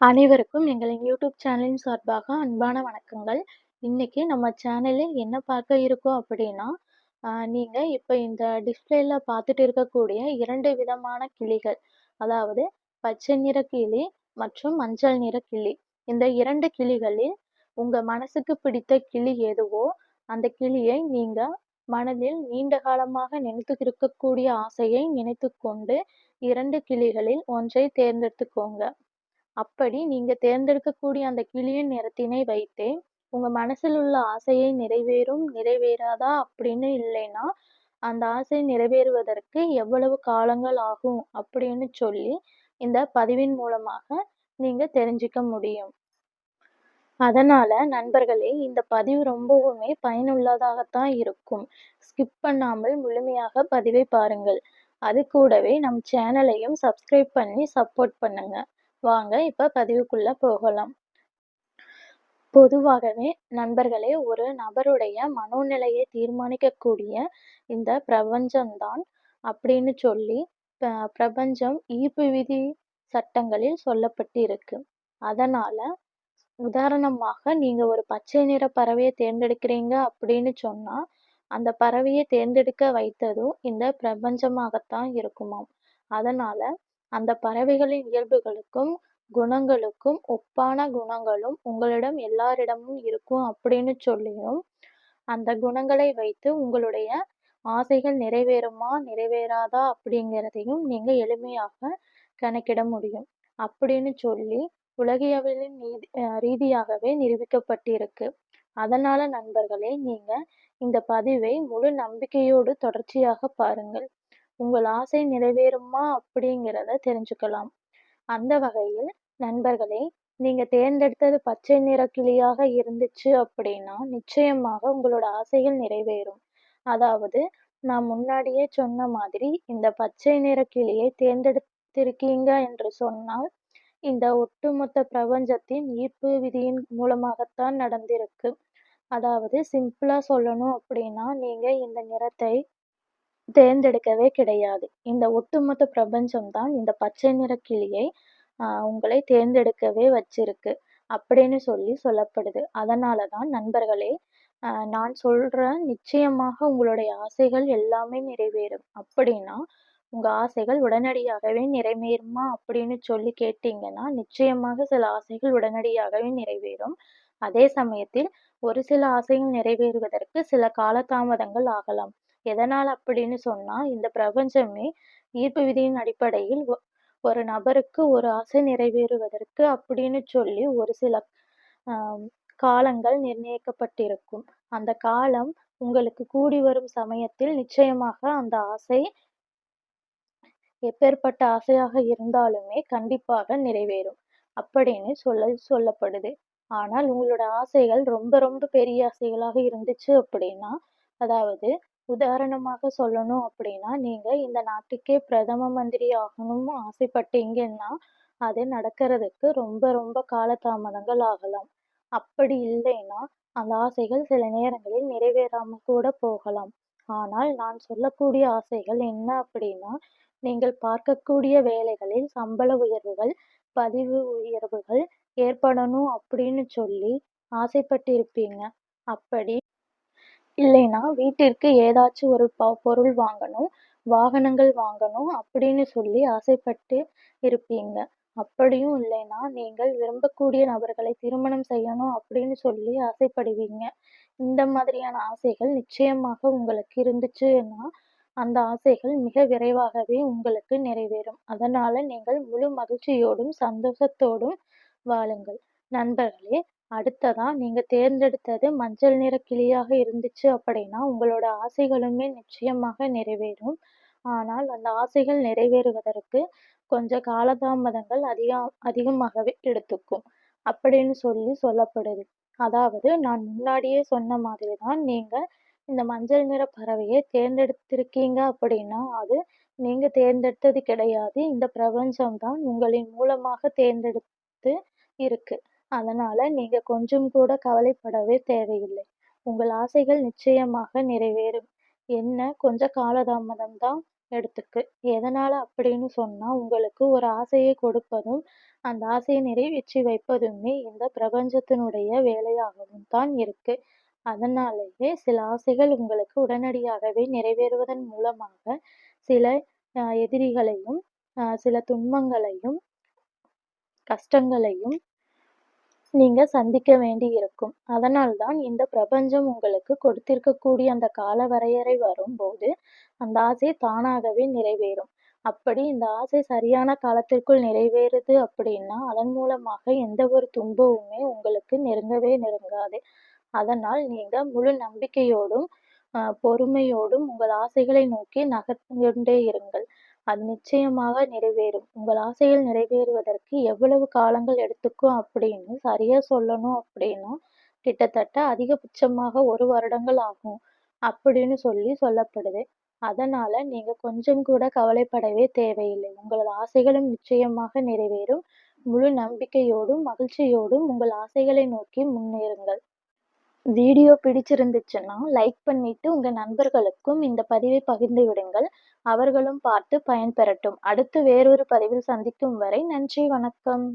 அனைவருக்கும் எங்களின் யூடியூப் சேனலின் சார்பாக அன்பான வணக்கங்கள். இன்றைக்கி நம்ம சேனலில் என்ன பார்க்க இருக்கோம் அப்படின்னா, நீங்கள் இப்போ இந்த டிஸ்பிளேயில் பார்த்துட்டு இருக்கக்கூடிய இரண்டு விதமான கிளிகள். அதாவது பச்சை நிற கிளி மற்றும் மஞ்சள் நிற கிளி. இந்த இரண்டு கிளிகளில் உங்கள் மனசுக்கு பிடித்த கிளி எதுவோ, அந்த கிளியை நீங்கள் மனதில் நீண்ட காலமாக நினைத்து இருக்கக்கூடிய ஆசையை நினைத்து கொண்டு இரண்டு கிளிகளில் ஒன்றை தேர்ந்தெடுத்துக்கோங்க. அப்படி நீங்க தேர்ந்தெடுக்கக்கூடிய அந்த கிளியின் நிறத்தினை வைத்தே, உங்க மனசில் உள்ள ஆசையை நிறைவேறும், நிறைவேறாதா அப்படின்னு இல்லைன்னா, அந்த ஆசை நிறைவேறுவதற்கு எவ்வளவு காலங்கள் ஆகும் அப்படின்னு சொல்லி, இந்த பதிவின் மூலமாக நீங்க தெரிஞ்சுக்க முடியும். அதனால நண்பர்களே, இந்த பதிவு ரொம்பவுமே பயனுள்ளதாகத்தான் இருக்கும். ஸ்கிப் பண்ணாமல் முழுமையாக பதிவை பாருங்கள். அது கூடவே நம் சேனலையும் சப்ஸ்கிரைப் பண்ணி சப்போர்ட் பண்ணுங்க. வாங்க இப்ப பதிவுக்குள்ள போகலாம். பொதுவாகவே நண்பர்களே, ஒரு நபருடைய மனோநிலையை தீர்மானிக்கக்கூடிய இந்த பிரபஞ்சம் தான் அப்படின்னு சொல்லி ப பிரபஞ்சம் ஈர்ப்பு விதி சட்டங்களில் சொல்லப்பட்டிருக்கு. அதனால உதாரணமாக நீங்க ஒரு பச்சை நிற பறவையை தேர்ந்தெடுக்கிறீங்க அப்படின்னு சொன்னா, அந்த பறவையை தேர்ந்தெடுக்க வைத்ததும் இந்த பிரபஞ்சமாகத்தான் இருக்குமாம். அதனால அந்த பறவைகளின் இயல்புகளுக்கும், குணங்களுக்கும் ஒப்பான குணங்களும் உங்களிடம் எல்லாரிடமும் இருக்கும் அப்படின்னு சொல்லியும், அந்த குணங்களை வைத்து உங்களுடைய ஆசைகள் நிறைவேறுமா, நிறைவேறாதா அப்படிங்கிறதையும் நீங்க எளிமையாக கணக்கிட முடியும். அப்படின்னு சொல்லி உலகியலின் நீதி ரீதியாகவே நிரூபிக்கப்பட்டிருக்கு. அதனால நண்பர்களே, நீங்க இந்த பதிவை முழு நம்பிக்கையோடு தொடர்ச்சியாக பாருங்கள். உங்கள் ஆசை நிறைவேறுமா அப்படிங்கிறத தெரிஞ்சுக்கலாம். அந்த வகையில் நண்பர்களே, நீங்க தேர்ந்தெடுத்தது பச்சை நிற கிளியாக இருந்துச்சு அப்படின்னா, நிச்சயமாக உங்களோட ஆசைகள் நிறைவேறும். அதாவது நான் முன்னாடியே சொன்ன மாதிரி இந்த பச்சை நிற கிளியை தேர்ந்தெடுத்திருக்கீங்க என்று சொன்னால், இந்த ஒட்டுமொத்த பிரபஞ்சத்தின் ஈர்ப்பு விதியின் மூலமாகத்தான் நடந்திருக்கு. அதாவது சிம்பிளா சொல்லணும் அப்படின்னா, நீங்க இந்த நிறத்தை தேர்ந்தெடுக்கவே கிடையாது. இந்த ஒட்டுமொத்த பிரபஞ்சம் தான் இந்த பச்சை நிற கிளியை உங்களை தேர்ந்தெடுக்கவே வச்சிருக்கு. அப்படின்னு சொல்லி சொல்லப்படுது. அதனால தான் நண்பர்களே, நான் சொல்கிறேன் நிச்சயமாக உங்களுடைய ஆசைகள் எல்லாமே நிறைவேறும். அப்படின்னா, உங்க ஆசைகள் உடனடியாகவே நிறைவேறுமா அப்படின்னு சொல்லி கேட்டீங்கன்னா, நிச்சயமாக சில ஆசைகள் உடனடியாகவே நிறைவேறும். அதே சமயத்தில் ஒரு சில ஆசைகள் நிறைவேறுவதற்கு சில காலதாமதங்கள் ஆகலாம். எதனால் அப்படின்னு சொன்னால் இந்த பிரபஞ்சமே ஈர்ப்பு விதியின் அடிப்படையில் ஒ ஒரு நபருக்கு ஒரு ஆசை நிறைவேறுவதற்கு அப்படின்னு சொல்லி ஒரு சில காலங்கள் நிர்ணயிக்கப்பட்டிருக்கும். அந்த காலம் உங்களுக்கு கூடி வரும் சமயத்தில் நிச்சயமாக அந்த ஆசை எப்பேர்ப்பட்ட ஆசையாக இருந்தாலுமே கண்டிப்பாக நிறைவேறும். அப்படின்னு சொல்ல சொல்லப்படுது. ஆனால் உங்களோட ஆசைகள் ரொம்ப ரொம்ப பெரிய ஆசைகளாக இருந்துச்சு அப்படின்னா, அதாவது உதாரணமாக சொல்லணும் அப்படின்னா, நீங்கள் இந்த நாட்டுக்கே பிரதம மந்திரி ஆகணும்னு ஆசைப்பட்டீங்கன்னா, அது நடக்கிறதுக்கு ரொம்ப ரொம்ப காலதாமதங்கள் ஆகலாம். அப்படி இல்லைன்னா, அந்த ஆசைகள் சில நேரங்களில் நிறைவேறாமல் கூட போகலாம். ஆனால் நான் சொல்லக்கூடிய ஆசைகள் என்ன அப்படின்னா, நீங்கள் பார்க்கக்கூடிய வேலைகளில் சம்பள உயர்வுகள், பதிவு உயர்வுகள் ஏற்படணும் அப்படின்னு சொல்லி ஆசைப்பட்டிருப்பீங்க. அப்படி இல்லைன்னா வீட்டிற்கு ஏதாச்சும் ஒரு ப பொருள் வாங்கணும், வாகனங்கள் வாங்கணும் அப்படின்னு சொல்லி ஆசைப்பட்டு இருப்பீங்க. அப்படியும் இல்லைன்னா, நீங்கள் விரும்பக்கூடிய நபர்களை திருமணம் செய்யணும் அப்படின்னு சொல்லி ஆசைப்படுவீங்க. இந்த மாதிரியான ஆசைகள் நிச்சயமாக உங்களுக்கு இருந்துச்சுன்னா, அந்த ஆசைகள் மிக விரைவாகவே உங்களுக்கு நிறைவேறும். அதனால நீங்கள் முழு மகிழ்ச்சியோடும், சந்தோஷத்தோடும் வாழுங்கள். நண்பர்களே, அடுத்ததா நீங்க தேர்ந்தெடுத்தது மஞ்சள் நிற கிளியாக இருந்துச்சு அப்படின்னா, உங்களோட ஆசைகளுமே நிச்சயமாக நிறைவேறும். ஆனால் அந்த ஆசைகள் நிறைவேறுவதற்கு கொஞ்சம் காலதாமதங்கள் அதிகம் அதிகமாகவே எடுத்துக்கும். அப்படின்னு சொல்லி சொல்லப்படுது. அதாவது நான் முன்னாடியே சொன்ன மாதிரி தான் நீங்க இந்த மஞ்சள் நிற பறவையை தேர்ந்தெடுத்திருக்கீங்க அப்படின்னா, அது நீங்க தேர்ந்தெடுத்தது கிடையாது. இந்த பிரபஞ்சம் தான் உங்களின் மூலமாக தேர்ந்தெடுத்து இருக்கு. அதனால நீங்க கொஞ்சம் கூட கவலைப்படவே தேவையில்லை. உங்கள் ஆசைகள் நிச்சயமாக நிறைவேறும். என்ன கொஞ்சம் காலதாமதம் தான் எடுத்துக்கு. எதனால அப்படின்னு சொன்னா, உங்களுக்கு ஒரு ஆசையை கொடுப்பதும், அந்த ஆசையை நிறைவேற்றி வைப்பதுமே இந்த பிரபஞ்சத்தினுடைய வேலையாகவும் தான் இருக்கு. அதனாலேயே சில ஆசைகள் உங்களுக்கு உடனடியாகவே நிறைவேறுவதன் மூலமாக சில எதிரிகளையும், சில துன்பங்களையும், கஷ்டங்களையும் நீங்க சந்திக்க வேண்டி இருக்கும். அதனால் தான் இந்த பிரபஞ்சம் உங்களுக்கு கொடுத்திருக்கக்கூடிய அந்த கால வரையறை வரும்போது, அந்த ஆசை தானாகவே நிறைவேறும். அப்படி இந்த ஆசை சரியான காலத்திற்குள் நிறைவேறுது அப்படின்னா, அதன் மூலமாக எந்த ஒரு துன்பமுமே உங்களுக்கு நெருங்கவே நெருங்காது. அதனால் நீங்க முழு நம்பிக்கையோடும், பொறுமையோடும் உங்கள் ஆசைகளை நோக்கி நகர்ந்து கொண்டே இருங்கள். அது நிச்சயமாக நிறைவேறும். உங்கள் ஆசைகள் நிறைவேறுவதற்கு எவ்வளவு காலங்கள் எடுத்துக்கும் அப்படின்னு சரியா சொல்லணும் அப்படின்னா, கிட்டத்தட்ட அதிகபட்சமாக ஒரு வருடங்கள் ஆகும் அப்படின்னு சொல்லி சொல்லப்படுது. அதனால நீங்க கொஞ்சம் கூட கவலைப்படவே தேவையில்லை. உங்களது ஆசைகளும் நிச்சயமாக நிறைவேறும். முழு நம்பிக்கையோடும், மகிழ்ச்சியோடும் உங்கள் ஆசைகளை நோக்கி முன்னேறுங்கள். வீடியோ பிடிச்சிருந்துச்சுன்னா லைக் பண்ணிட்டு உங்க நண்பர்களுக்கும் இந்த பதிவை பகிர்ந்து விடுங்கள். அவர்களும் பார்த்து பயன்பெறட்டும். அடுத்து வேறொரு பதிவில் சந்திக்கும் வரை நன்றி, வணக்கம்.